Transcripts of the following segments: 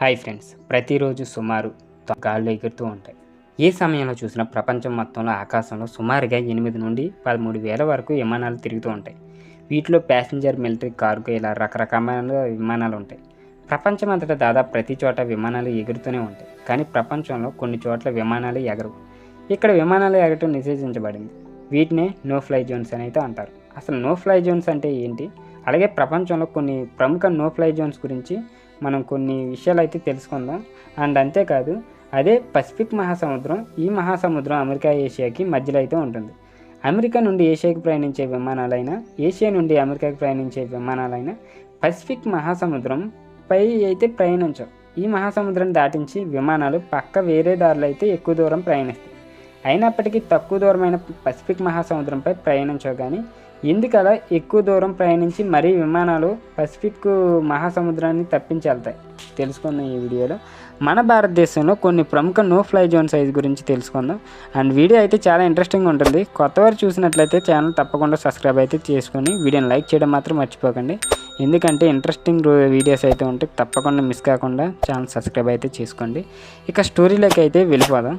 Hi friends ప్రతిరోజు సుమారు గాల్లో ఎగురుతూ ఉంటాయి. ఏ సమయంలో చూసినా ప్రపంచం మొత్తంలో ఆకాశంలో సుమారుగా ఎనిమిది నుండి పదమూడు వేల వరకు విమానాలు తిరుగుతూ ఉంటాయి. వీటిలో ప్యాసింజర్ మిలిటరీ కార్గో ఇలా రకరకమైన విమానాలు ఉంటాయి. ప్రపంచం అంతటా దాదాపు ప్రతి చోట విమానాలు ఎగురుతూనే ఉంటాయి. కానీ ప్రపంచంలో కొన్ని చోట్ల విమానాలు ఎగరవు. ఇక్కడ విమానాలు ఎగరటం నిషేధించబడింది. వీటినే నో ఫ్లై జోన్స్ అని అయితే అంటారు. అసలు నో ఫ్లై జోన్స్ అంటే ఏంటి? అలాగే ప్రపంచంలో కొన్ని ప్రముఖ నో ఫ్లై జోన్స్ గురించి మనం కొన్ని విషయాలు అయితే తెలుసుకుందాం. అండ్ అంతేకాదు అదే పసిఫిక్ మహాసముద్రం ఈ మహాసముద్రం అమెరికా ఏషియాకి మధ్యలో అయితే ఉంటుంది. అమెరికా నుండి ఏషియాకి ప్రయాణించే విమానాలైనా ఏషియా నుండి అమెరికాకి ప్రయాణించే విమానాలైనా పసిఫిక్ మహాసముద్రం పై అయితే ప్రయాణించవు. ఈ మహాసముద్రం దాటించి విమానాలు పక్క వేరే దారులు అయితే ఎక్కువ దూరం ప్రయాణిస్తాయి. అయినప్పటికీ తక్కువ దూరమైన పసిఫిక్ మహాసముద్రంపై ప్రయాణించవు కానీ ఎందుకలా ఎక్కువ దూరం ప్రయాణించి మరీ విమానాలు పసిఫిక్ మహాసముద్రాన్ని తప్పించి వెళ్తాయి తెలుసుకుందాం ఈ వీడియోలో. మన భారతదేశంలో కొన్ని ప్రముఖ నో ఫ్లై జోన్ సైజ్ గురించి తెలుసుకుందాం. అండ్ వీడియో అయితే చాలా ఇంట్రెస్టింగ్ ఉంటుంది. కొత్తవారు చూసినట్లయితే ఛానల్ తప్పకుండా సబ్స్క్రైబ్ అయితే చేసుకొని వీడియోని లైక్ చేయడం మాత్రం మర్చిపోకండి. ఎందుకంటే ఇంట్రెస్టింగ్ వీడియోస్ అయితే ఉంటే తప్పకుండా మిస్ కాకుండా ఛానల్ సబ్స్క్రైబ్ అయితే చేసుకోండి. ఇక స్టోరీలోకి అయితే వెళ్ళిపోదాం.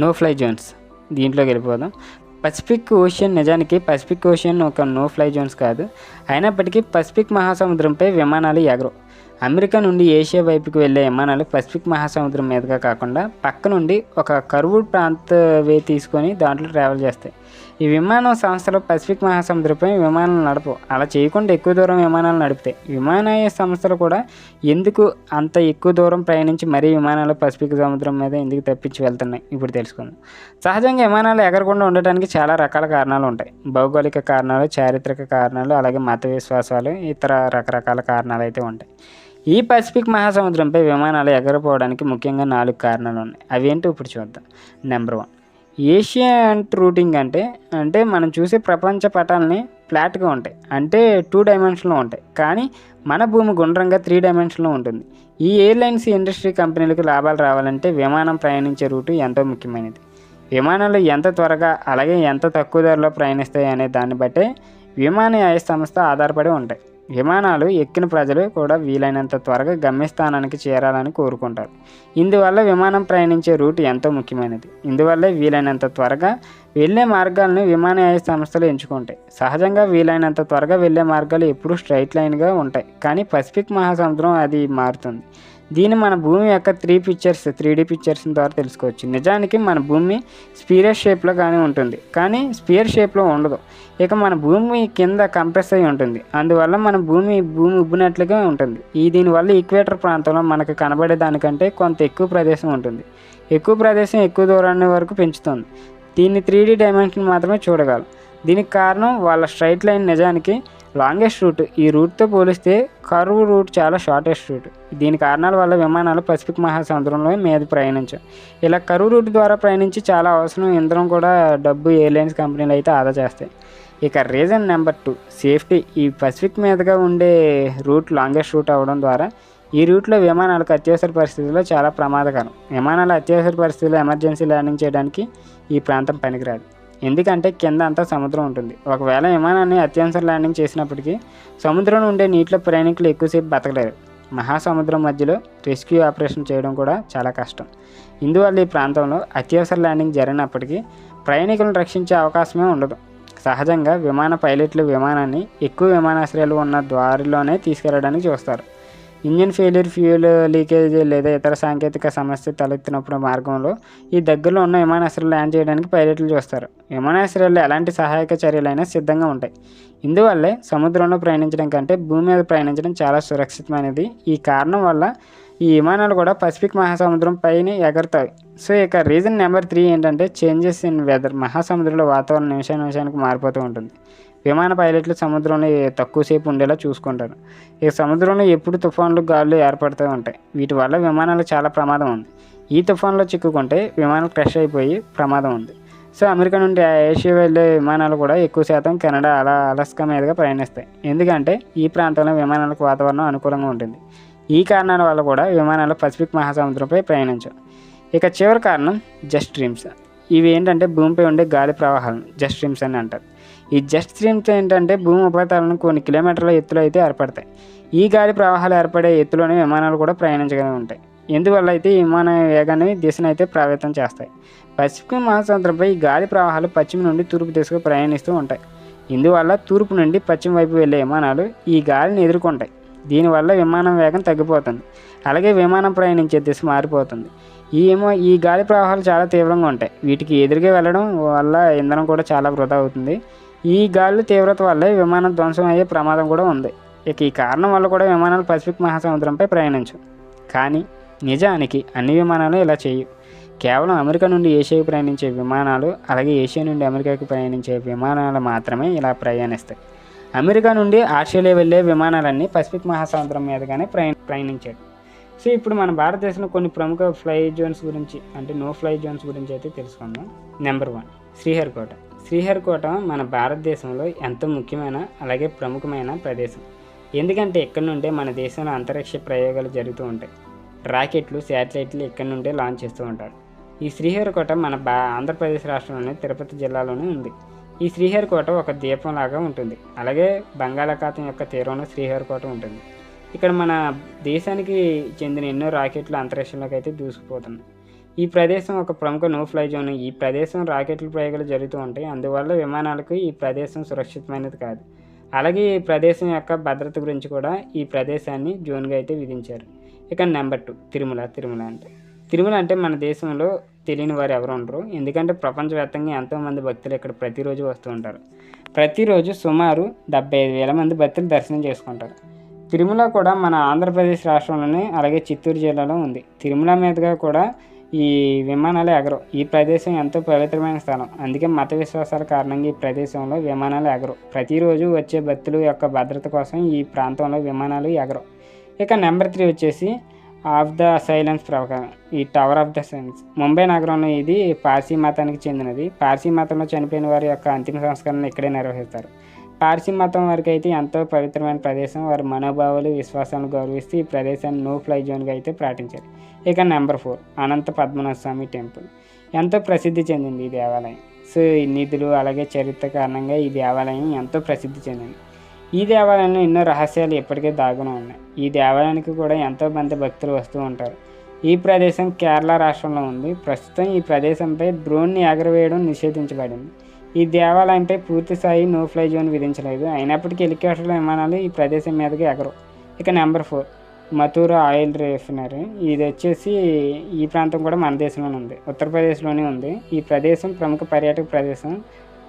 నో ఫ్లై జోన్స్ దీంట్లోకి వెళ్ళిపోదాం. పసిఫిక్ ఓషియన్ నిజానికి పసిఫిక్ ఓషియన్ ఒక నో ఫ్లై జోన్స్ కాదు. అయినప్పటికీ పసిఫిక్ మహాసముద్రంపై విమానాలు ఎగరవు అమెరికా నుండి ఏషియా వైపుకి వెళ్ళే విమానాలు పసిఫిక్ మహాసముద్రం మీదుగా కాకుండా పక్క నుండి ఒక కరువు ప్రాంత వే తీసుకొని దాంట్లో ట్రావెల్ చేస్తాయి. ఈ విమానం సంస్థలు పసిఫిక్ మహాసముద్రంపై విమానాలు నడపవు. అలా చేయకుండా ఎక్కువ దూరం విమానాలు నడుపుతాయి విమానయాన సంస్థలు కూడా ఎందుకు అంత ఎక్కువ దూరం ప్రయాణించి మరీ విమానాలు పసిఫిక్ సముద్రం మీద ఎందుకు తప్పించి వెళ్తున్నాయి? ఇప్పుడు తెలుసుకుందాం. సహజంగా విమానాలు ఎగరకుండా ఉండటానికి చాలా రకాల కారణాలు ఉంటాయి. భౌగోళిక కారణాలు చారిత్రక కారణాలు అలాగే మత విశ్వాసాలు ఇతర రకరకాల కారణాలు అయితే ఉంటాయి. ఈ పసిఫిక్ మహాసముద్రంపై విమానాలు ఎగరపోవడానికి ముఖ్యంగా నాలుగు కారణాలు ఉన్నాయి. అవేంటో ఇప్పుడు చూద్దాం. నెంబర్ వన్ ఏషియంట్ రూటింగ్ అంటే అంటే మనం చూసే ప్రపంచ పటాలని ఫ్లాట్గా ఉంటాయి. అంటే టూ డైమెన్షన్లో ఉంటాయి. కానీ మన భూమి గుండ్రంగా త్రీ డైమెన్షన్లో ఉంటుంది. ఈ ఎయిర్లైన్స్ ఇండస్ట్రీ కంపెనీలకు లాభాలు రావాలంటే విమానం ప్రయాణించే రూటు ఎంతో ముఖ్యమైనది. విమానాలు ఎంత త్వరగా అలాగే ఎంత తక్కువ ధరలో ప్రయాణిస్తాయి అనే దాన్ని బట్టే విమానయాయ సంస్థ ఆధారపడి ఉంటాయి. విమానాలు ఎక్కిన ప్రజలు కూడా వీలైనంత త్వరగా గమ్యస్థానానికి చేరాలని కోరుకుంటారు. ఇందువల్ల విమానం ప్రయాణించే రూట్ ఎంతో ముఖ్యమైనది. ఇందువల్లే వీలైనంత త్వరగా వెళ్ళే మార్గాలను విమానయాన సంస్థలు ఎంచుకుంటాయి. సహజంగా వీలైనంత త్వరగా వెళ్ళే మార్గాలు ఎప్పుడూ స్ట్రైట్ లైన్గా ఉంటాయి. కానీ పసిఫిక్ మహాసముద్రం అది మారుతుంది. దీన్ని మన భూమి యొక్క three pictures three D pictures ద్వారా తెలుసుకోవచ్చు. నిజానికి మన భూమి స్పియర్ షేప్లో కానీ ఉంటుంది. కానీ స్పియర్ షేప్లో ఉండదు. ఇక మన భూమి కింద కంప్రెస్ అయి ఉంటుంది. అందువల్ల మన భూమి భూమి ఉబ్బినట్లుగా ఉంటుంది. ఈ దీనివల్ల ఈక్వేటర్ ప్రాంతంలో మనకు కనబడే దానికంటే కొంత ఎక్కువ ప్రదేశం ఉంటుంది. ఎక్కువ ప్రదేశం ఎక్కువ దూరాన్ని వరకు పెంచుతుంది. దీన్ని త్రీ డీ డైమెన్షన్ మాత్రమే చూడగలం. దీనికి కారణం వాళ్ళ స్ట్రైట్ లైన్ నిజానికి లాంగెస్ట్ రూట్. ఈ రూట్తో పోలిస్తే కరువు రూట్ చాలా షార్టెస్ట్ రూట్. దీని కారణాల వల్ల విమానాలు పసిఫిక్ మహాసముద్రంలో మీద ప్రయాణించాం. ఇలా కరువు రూట్ ద్వారా ప్రయాణించి చాలా అవసరం ఇంధనం కూడా డబ్బు ఎయిర్లైన్స్ కంపెనీలు అయితే ఆదా చేస్తాయి. ఇక రీజన్ నెంబర్ టూ సేఫ్టీ. ఈ పసిఫిక్ మీదుగా ఉండే రూట్ లాంగెస్ట్ రూట్ అవ్వడం ద్వారా ఈ రూట్లో విమానాలకు అత్యవసర పరిస్థితుల్లో చాలా ప్రమాదకరం. విమానాలు అత్యవసర పరిస్థితుల్లో ఎమర్జెన్సీ ల్యాండింగ్ చేయడానికి ఈ ప్రాంతం పనికిరాదు. ఎందుకంటే కింద అంతా సముద్రం ఉంటుంది. ఒకవేళ విమానాన్ని అత్యవసర ల్యాండింగ్ చేసినప్పటికీ సముద్రంలో ఉండే నీటిలో ప్రయాణికులు ఎక్కువసేపు బతకలేరు. మహాసముద్రం మధ్యలో రెస్క్యూ ఆపరేషన్ చేయడం కూడా చాలా కష్టం. ఇందువల్ల ఈ ప్రాంతంలో అత్యవసర ల్యాండింగ్ జరిగినప్పటికీ ప్రయాణికులను రక్షించే అవకాశమే ఉండదు. సహజంగా విమాన పైలట్లు విమానాన్ని ఎక్కువ విమానాశ్రయాలు ఉన్న దారిలోనే తీసుకెళ్ళడానికి చూస్తారు. ఇంజిన్ ఫెయిల్యూర్ ఫ్యూయల్ లీకేజ్ లేదా ఇతర సాంకేతిక సమస్య తలెత్తినప్పుడు మార్గంలో ఈ దగ్గరలో ఉన్న విమానాశ్రయాలు ల్యాండ్ చేయడానికి పైలట్లు చూస్తారు. విమానాశ్రయాల్లో ఎలాంటి సహాయక చర్యలైనా సిద్ధంగా ఉంటాయి. ఇందువల్లే సముద్రంలో ప్రయాణించడం కంటే భూమి మీద ప్రయాణించడం చాలా సురక్షితమైనది. ఈ కారణం వల్ల ఈ విమానాలు కూడా పసిఫిక్ మహాసముద్రం పైన ఎగరుతాయి. సో ఇక రీజన్ నెంబర్ త్రీ ఏంటంటే చేంజెస్ ఇన్ వెదర్. మహాసముద్రంలో వాతావరణం నిమిషం నిమిషానికి మారిపోతూ ఉంటుంది. విమాన పైలట్లు సముద్రంలో తక్కువసేపు ఉండేలా చూసుకుంటారు. ఇక సముద్రంలో ఎప్పుడు తుఫాన్లు గాలులు ఏర్పడుతూ ఉంటాయి. వీటి వల్ల విమానాలకు చాలా ప్రమాదం ఉంది. ఈ తుఫాన్లో చిక్కుకుంటే విమానం క్రష్ అయిపోయి ప్రమాదం ఉంది. సో అమెరికా నుండి ఏషియా వెళ్ళే విమానాలు కూడా ఎక్కువ శాతం కెనడా అలా అలస్కా మీదుగా ప్రయాణిస్తాయి. ఎందుకంటే ఈ ప్రాంతంలో విమానాలకు వాతావరణం అనుకూలంగా ఉంటుంది. ఈ కారణాల వల్ల కూడా విమానాలు పసిఫిక్ మహాసముద్రంపై ప్రయాణించవు. ఇక చివరి కారణం జస్ట్ డ్రీమ్స్. ఇవి ఏంటంటే భూమిపై ఉండే గాలి ప్రవాహాలను జస్ట్ స్ట్రీమ్స్ అని అంటారు. ఈ జస్ట్ స్ట్రీమ్స్ ఏంటంటే భూమి ఉపరితలను కొన్ని కిలోమీటర్ల ఎత్తులో అయితే ఏర్పడతాయి. ఈ గాలి ప్రవాహాలు ఏర్పడే ఎత్తులోనే విమానాలు కూడా ప్రయాణించగలిగి ఉంటాయి. ఎందువల్ల అయితే ఈ విమాన వేగాన్ని దిశను అయితే ప్రభావితం చేస్తాయి. పసిఫిక్ మహాసముద్రంపై ఈ గాలి ప్రవాహాలు పశ్చిమ నుండి తూర్పు దిశకు ప్రయాణిస్తూ ఉంటాయి. ఇందువల్ల తూర్పు నుండి పశ్చిమ వైపు వెళ్ళే విమానాలు ఈ గాలిని ఎదుర్కొంటాయి. దీనివల్ల విమానం వేగం తగ్గిపోతుంది. అలాగే విమానం ప్రయాణించే దిశ మారిపోతుంది. ఈ ఏమో ఈ గాలి ప్రవాహాలు చాలా తీవ్రంగా ఉంటాయి. వీటికి ఎదురుగా వెళ్ళడం వల్ల ఇంధనం కూడా చాలా వృధా అవుతుంది. ఈ గాలి తీవ్రత వల్లే విమానం ధ్వంసం అయ్యే ప్రమాదం కూడా ఉంది. ఇక ఈ కారణం వల్ల కూడా విమానాలు పసిఫిక్ మహాసముద్రంపై ప్రయాణించు. కానీ నిజానికి అన్ని విమానాలు ఇలా చేయు. కేవలం అమెరికా నుండి ఏషియాకు ప్రయాణించే విమానాలు అలాగే ఏషియా నుండి అమెరికాకు ప్రయాణించే విమానాలు మాత్రమే ఇలా ప్రయాణిస్తాయి. అమెరికా నుండి ఆస్ట్రేలియా వెళ్ళే విమానాలన్నీ పసిఫిక్ మహాసముద్రం మీదుగానే ప్రయాణ ప్రయాణించాడు. సో ఇప్పుడు మన భారతదేశంలో కొన్ని ప్రముఖ ఫ్లై జోన్స్ గురించి అంటే నో ఫ్లై జోన్స్ గురించి అయితే తెలుసుకుందాం. Number one Sriharikota. శ్రీహరికోట మన భారతదేశంలో ఎంతో ముఖ్యమైన అలాగే ప్రముఖమైన ప్రదేశం. ఎందుకంటే ఇక్కడ నుండే మన దేశంలో అంతరిక్ష ప్రయోగాలు జరుగుతూ ఉంటాయి. రాకెట్లు శాటిలైట్లు ఇక్కడ నుండే లాంచ్ చేస్తూ ఉంటారు. ఈ శ్రీహరికోట మన బా ఆంధ్రప్రదేశ్ రాష్ట్రంలోని తిరుపతి జిల్లాలోనే ఉంది. ఈ శ్రీహరికోట ఒక దీపం లాగా ఉంటుంది. అలాగే బంగాళాఖాతం యొక్క తీరంలో శ్రీహరికోట ఉంటుంది. ఇక్కడ మన దేశానికి చెందిన ఎన్నో రాకెట్లు అంతరిక్షంలోకి అయితే దూసుకుపోతున్నాయి ఈ ప్రదేశం ఒక ప్రముఖ నో ఫ్లై జోన్. ఈ ప్రదేశం రాకెట్ల ప్రయోగాలు జరుగుతూ ఉంటాయి. అందువల్ల విమానాలకు ఈ ప్రదేశం సురక్షితమైనది కాదు. అలాగే ఈ ప్రదేశం యొక్క భద్రత గురించి కూడా ఈ ప్రదేశాన్ని జోన్గా అయితే విధించారు. ఇక నెంబర్ టూ తిరుమల తిరుమల అంటే. తిరుమల అంటే మన దేశంలో తెలియని వారు ఎవరు ఉండరు. ఎందుకంటే ప్రపంచవ్యాప్తంగా ఎంతోమంది భక్తులు ఇక్కడ ప్రతిరోజు వస్తూ ఉంటారు. ప్రతిరోజు సుమారు డెబ్బై ఐదు వేల మంది భక్తులు దర్శనం చేసుకుంటారు. తిరుమల కూడా మన ఆంధ్రప్రదేశ్ రాష్ట్రంలోనే అలాగే చిత్తూరు జిల్లాలో ఉంది. తిరుమల మీదుగా కూడా ఈ విమానాలు ఎగరవు ఈ ప్రదేశం ఎంతో పవిత్రమైన స్థలం. అందుకే మత విశ్వాసాల కారణంగా ఈ ప్రదేశంలో విమానాలు ఎగరవు ప్రతిరోజు వచ్చే భక్తుల యొక్క భద్రత కోసం ఈ ప్రాంతంలో విమానాలు ఎగరవు ఇక నెంబర్ త్రీ వచ్చేసి ఆఫ్ ద సైలెన్స్ ప్రకారం ఈ tower of the silence. Mumbai నగరంలో ఇది పార్సీ మతానికి చెందినది. పార్సీ మతంలో చనిపోయిన వారి యొక్క అంతిమ సంస్కరణ ఇక్కడే నిర్వహిస్తారు. పార్సీ మతం వారికి అయితే ఎంతో పవిత్రమైన ప్రదేశం. వారి మనోభావాలు విశ్వాసాలను గౌరవిస్తూ ఈ ప్రదేశాన్ని నో ఫ్లై జోన్గా అయితే ప్రకటించారు ఇక number four Anantha Padmanabha Swamy temple. ఎంతో ప్రసిద్ధి చెందింది ఈ దేవాలయం. సో ఈ నిధులు అలాగే చరిత్ర కారణంగా ఈ దేవాలయం ఎంతో ప్రసిద్ధి చెందింది. ఈ దేవాలయంలో ఎన్నో రహస్యాలు ఇప్పటికే దాగుని ఉన్నాయి. ఈ దేవాలయానికి కూడా ఎంతో మంది భక్తులు వస్తూ ఉంటారు. ఈ ప్రదేశం కేరళ రాష్ట్రంలో ఉంది. ప్రస్తుతం ఈ ప్రదేశంపై డ్రోన్ని ఎగరవేయడం నిషేధించబడింది. ఈ దేవాలయంపై పూర్తి స్థాయి నో ఫ్లై జోన్ విధించలేదు. అయినప్పటికీ హెలికాప్టర్ల విమానాలు ఈ ప్రదేశం మీదకి ఎగరవు. ఇక number four Mathura oil refinery. ఇది వచ్చేసి ఈ ప్రాంతం కూడా మన దేశంలోనే ఉంది. ఉత్తరప్రదేశ్లోనే ఉంది. ఈ ప్రదేశం ప్రముఖ పర్యాటక ప్రదేశం.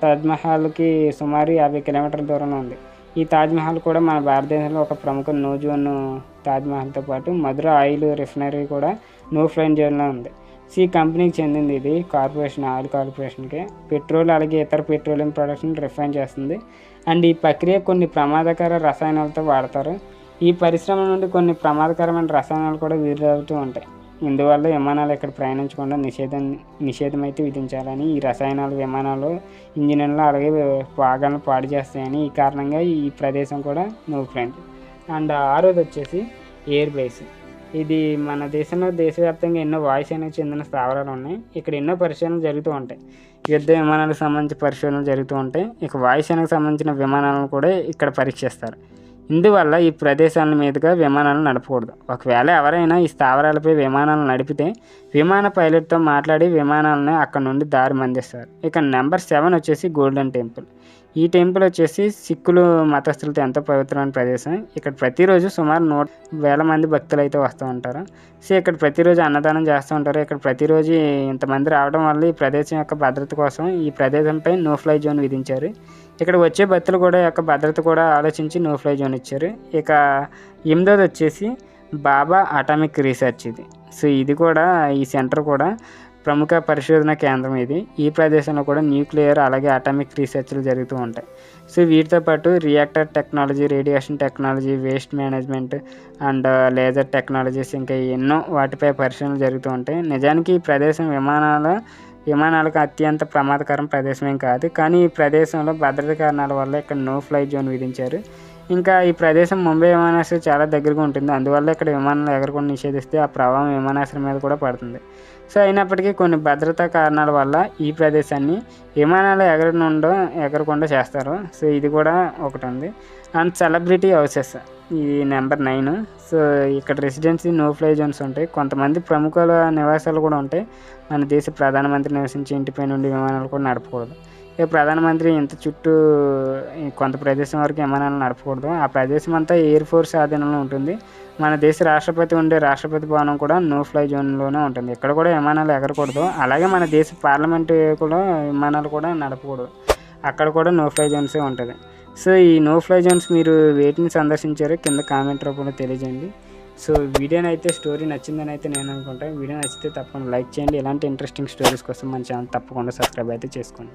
తాజ్మహల్కి సుమారు యాభై కిలోమీటర్ల దూరంలో ఉంది. ఈ తాజ్మహల్ కూడా మన భారతదేశంలో ఒక ప్రముఖ నో జోన్ తాజ్మహల్తో పాటు మధుర ఆయిల్ రిఫైనరీ కూడా నో ఫ్లైన్ జోన్లో ఉంది. సో ఈ కంపెనీకి చెందింది ఇది కార్పొరేషన్ ఆయిల్ కార్పొరేషన్కి. పెట్రోల్ అలాగే ఇతర పెట్రోలియం ప్రొడక్ట్స్ని రిఫైన్ చేస్తుంది. అండ్ ఈ ప్రక్రియ కొన్ని ప్రమాదకర రసాయనాలతో వాడతారు. ఈ పరిశ్రమ నుండి కొన్ని ప్రమాదకరమైన రసాయనాలు కూడా విడుదలవుతూ ఉంటాయి. ఇందువల్ల విమానాలు ఇక్కడ ప్రయాణించకుండా నిషేధం నిషేధమైతే విధించాలని ఈ రసాయనాలు విమానాలు ఇంజనీర్లు అలాగే భాగాలను పాడు చేస్తాయని ఈ కారణంగా ఈ ప్రదేశం కూడా నో ఫ్రెండ్ అండ్ ఆరోది వచ్చేసి ఎయిర్ బేస్. ఇది మన దేశంలో దేశవ్యాప్తంగా ఎన్నో వాయుసేనకు చెందిన స్థావరాలు ఉన్నాయి. ఇక్కడ ఎన్నో పరిశీలనలు జరుగుతూ ఉంటాయి. యుద్ధ విమానాలకు సంబంధించి పరిశోధనలు జరుగుతూ ఉంటాయి. ఇక వాయుసేనకు సంబంధించిన విమానాలను కూడా ఇక్కడ పరీక్షిస్తారు. ఇందువల్ల ఈ ప్రదేశాల మీదుగా విమానాలు నడపకూడదు. ఒకవేళ ఎవరైనా ఈ స్థావరాలపై విమానాలు నడిపితే విమాన పైలట్తో మాట్లాడి విమానాలను అక్కడ నుండి దారి మందిస్తారు. ఇక నెంబర్ సెవెన్ వచ్చేసి గోల్డెన్ టెంపుల్. ఈ టెంపుల్ వచ్చేసి సిక్కులు మతస్థులతో ఎంతో పవిత్రమైన ప్రదేశం. ఇక్కడ ప్రతిరోజు సుమారు నూట వేల మంది భక్తులు అయితే వస్తూ ఉంటారు. సో ఇక్కడ ప్రతిరోజు అన్నదానం చేస్తూ ఉంటారు. ఇక్కడ ప్రతిరోజు ఇంతమంది రావడం వల్ల ఈ ప్రదేశం యొక్క భద్రత కోసం ఈ ప్రదేశంపై నో ఫ్లై జోన్ విధించారు. ఇక్కడ వచ్చే భక్తులు కూడా యొక్క భద్రత కూడా ఆలోచించి నో ఫ్లై జోన్ ఇచ్చారు. ఇక ఎనిమిదోది వచ్చేసి బాబా అటామిక్ రీసెర్చ్ ఇది. సో ఇది కూడా ఈ సెంటర్ కూడా ప్రముఖ పరిశోధన కేంద్రం ఇది. ఈ ప్రదేశంలో కూడా న్యూక్లియర్ అలాగే అటామిక్ రీసెర్చ్లు జరుగుతూ ఉంటాయి. సో వీటితో పాటు reactor technology radiation technology waste management and laser technologies ఇంకా ఎన్నో వాటిపై పరిశోధనలు జరుగుతూ ఉంటాయి. నిజానికి ఈ ప్రదేశం విమానాల విమానాలకు అత్యంత ప్రమాదకరం ప్రదేశమేం కాదు. కానీ ఈ ప్రదేశంలో భద్రత కారణాల వల్ల ఇక్కడ నో ఫ్లై జోన్ విధించారు. ఇంకా ఈ ప్రదేశం ముంబై విమానాశ్రయం చాలా దగ్గరగా ఉంటుంది. అందువల్ల ఇక్కడ విమానాలు ఎగరకుండా నిషేధిస్తే ఆ ప్రభావం విమానాశ్రయం మీద కూడా పడుతుంది. సో అయినప్పటికీ కొన్ని భద్రతా కారణాల వల్ల ఈ ప్రదేశాన్ని విమానాలు ఎగరనుండో ఎగరకుండా చేస్తారు. సో ఇది కూడా ఒకటి ఉంది. And celebrity houses. ఈ నెంబర్ నైన్. సో ఇక్కడ రెసిడెన్సీ నో ఫ్లై జోన్స్ ఉంటాయి. కొంతమంది ప్రముఖుల నివాసాలు కూడా ఉంటాయి. మన దేశ ప్రధానమంత్రి నివసించే ఇంటిపై నుండి విమానాలు కూడా నడపకూడదు. ఇక ప్రధానమంత్రి ఇంత చుట్టూ కొంత ప్రదేశం వరకు విమానాలు నడపకూడదు. ఆ ప్రదేశం అంతా ఎయిర్ ఫోర్స్ ఆధీనంలో ఉంటుంది. మన దేశ రాష్ట్రపతి ఉండే రాష్ట్రపతి భవనం కూడా నో ఫ్లై జోన్లోనే ఉంటుంది. ఇక్కడ కూడా విమానాలు ఎగరకూడదు. అలాగే మన దేశ పార్లమెంట్ కూడా విమానాలు కూడా నడపకూడదు. అక్కడ కూడా నో ఫ్లై జోన్సే ఉంటుంది. సో ఈ నో ఫ్లై జోన్స్ మీరు వేటిని సందర్శించారో కింద కామెంట్ రూపంలో తెలియజేయండి. సో వీడియోని అయితే స్టోరీ నచ్చిందని అయితే నేను అనుకుంటాను. వీడియో నచ్చితే తప్పకుండా లైక్ చేయండి. ఇలాంటి ఇంట్రెస్టింగ్ స్టోరీస్ కోసం మన ఛానల్ తప్పకుండా సబ్స్క్రైబ్ అయితే చేసుకోండి.